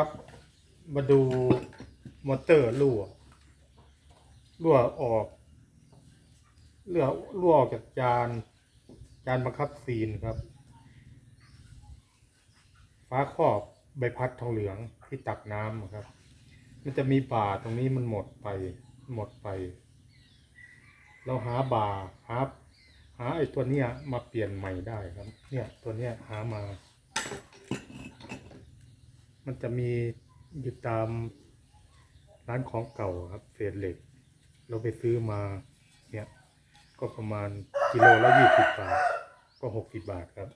ครับ มาดูมอเตอร์รั่ว รั่วออกเรั่วรั่วออกจากจาน จานบังคับซีนครับ ฟ้าครอบใบพัดทองเหลืองที่ตักน้ำครับ มันจะมีบ่าตรงนี้มันหมดไป หมดไป เราหาบ่าหาหาไอ้ตัวเนี้ยมาเปลี่ยนใหม่ได้ครับ เนี่ยตัวเนี้ยหามา มันจะมีอยู่ตามร้านของเก่าครับเศษเหล็ก เราไปซื้อมาเนี่ยก็ประมาณกิโลละยี่สิบบาท ก็หกสิบบาทครับ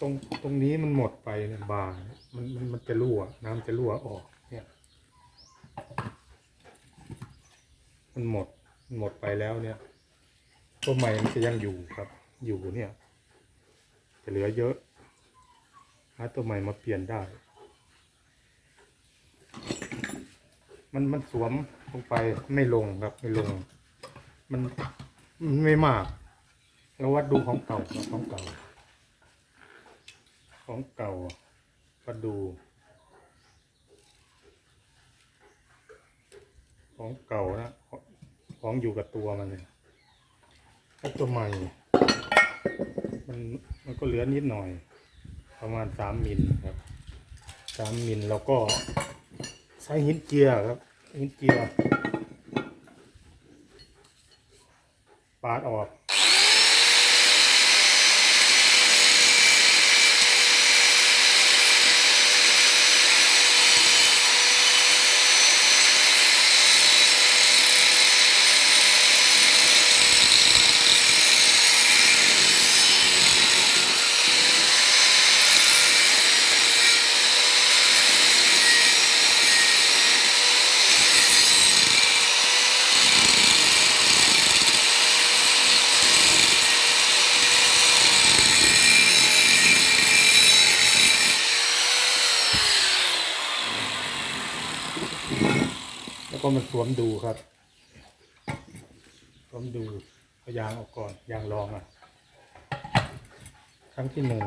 ตรงตรงนี้มันหมดไปเนี่ยบามันมันมันจะรั่ว น้ำจะรั่วออกเนี่ยมันหมดมหมดไปแล้วเนี่ยตัวใหม่มันจะยังอยู่ครับ อยู่เนี่ยจะเหลือเยอะ หาตัวใหม่มาเปลี่ยนได้ มันมันสวมลงไปไม่ลงครับไม่ลง มันมันไม่มากเราวัดดูของเก่าของเก่า ของเก่าก็ดู ของเก่านะของของอยู่กับตัวมันเลยถ้าตัวใหม่ มันมันก็เหลือนิดหน่อย ประมาณสามมิลครับสามมิลแล้วก็ใช้หินเจียครับหินเจียปาดออก แล้ว ก็มาสวมดูครับ สวมดูเอายางออกก่อนยางรองอะ ครั้งที่หนึ่ง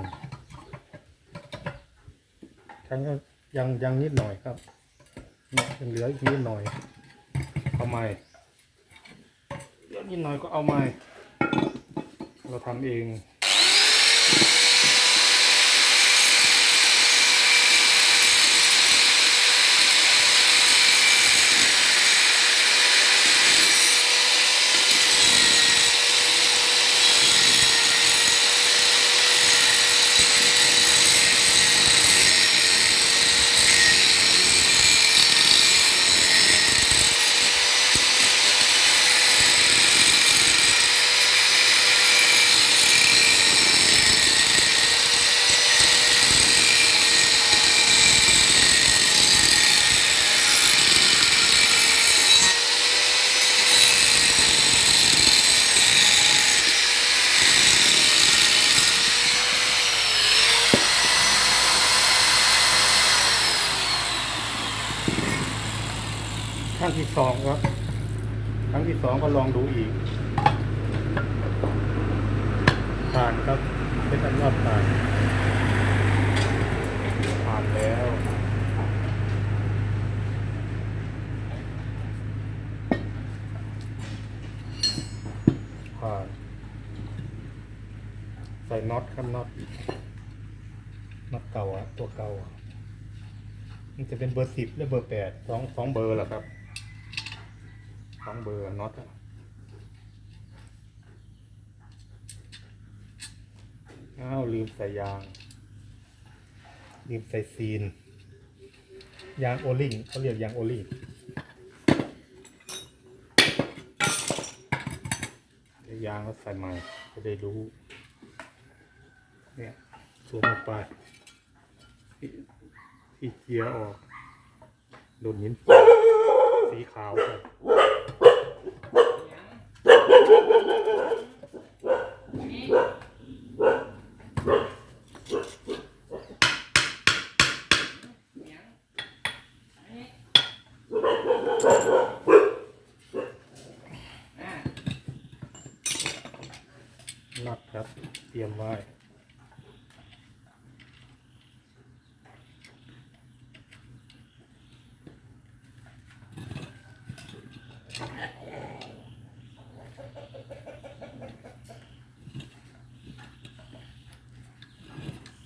ครั้งก็ยังยังนิดหน่อยครับเนี่ยยังเหลืออีกนิดหน่อย เอาใหม่เดี๋ยวนิดหน่อยก็เอาใหม่ เราทำเอง รั้งที่สองครับครั้งที่สองก็ลองดูอีกผ่านครับเป็นอันว่าผ่านผ่านแล้วผ่านใส่น็อตครับน็อตน็อตเก่าอะตัวเก่าอะมันจะเป็นเบอร์สิบและเบอร์แปดสองสองเบอร์แหละครับ สองเบอร์น็อตอะอ้าวลืมใส่ยาง ลืมใส่ซีน ยางโอลิงเขาเรียกยางโอลิงยางก็ใส่ใหม่จะได้รู้ เนี่ยสวมลงไปที่เกียร์ออก โดนหินสีขาวครั นัดครับ เตรียมไว้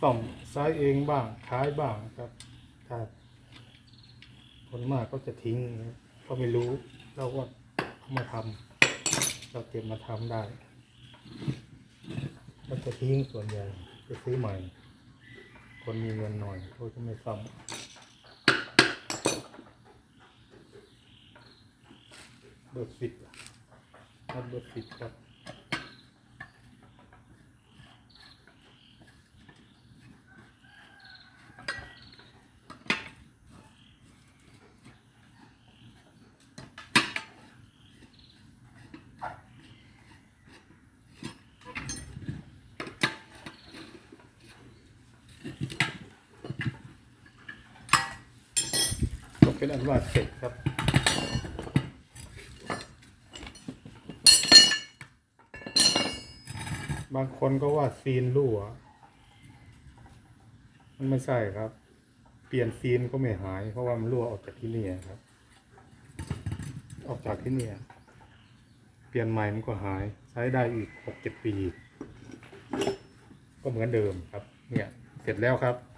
ต่อมซ้ายเองบ้างขายบ้างครับครับ คนมากก็จะทิ้งนะก็ไม่รู้เราก็มาทำเราเก็บมาทำได้ก็จะทิ้งส่วนใหญ่จะซื้อใหม่ คนมีเงินหน่อยเขาจะไม่ซ่อมเบอร์สิบครับเบอร์สิบครับ ก็ เป็นอันว่าเสร็จครับบางคนก็ว่าซีนรั่ว มันไม่ใช่ครับ เปลี่ยนซีนก็ไม่หาย เพราะว่ามันรั่วออกจากที่นี่ครับ ออกจากที่นี่เปลี่ยนใหม่มันก็หาย ใช้ได้อีกหกเจ็ดปี ก็เหมือนเดิมครับ เนี่ย เสร็จแล้วครับ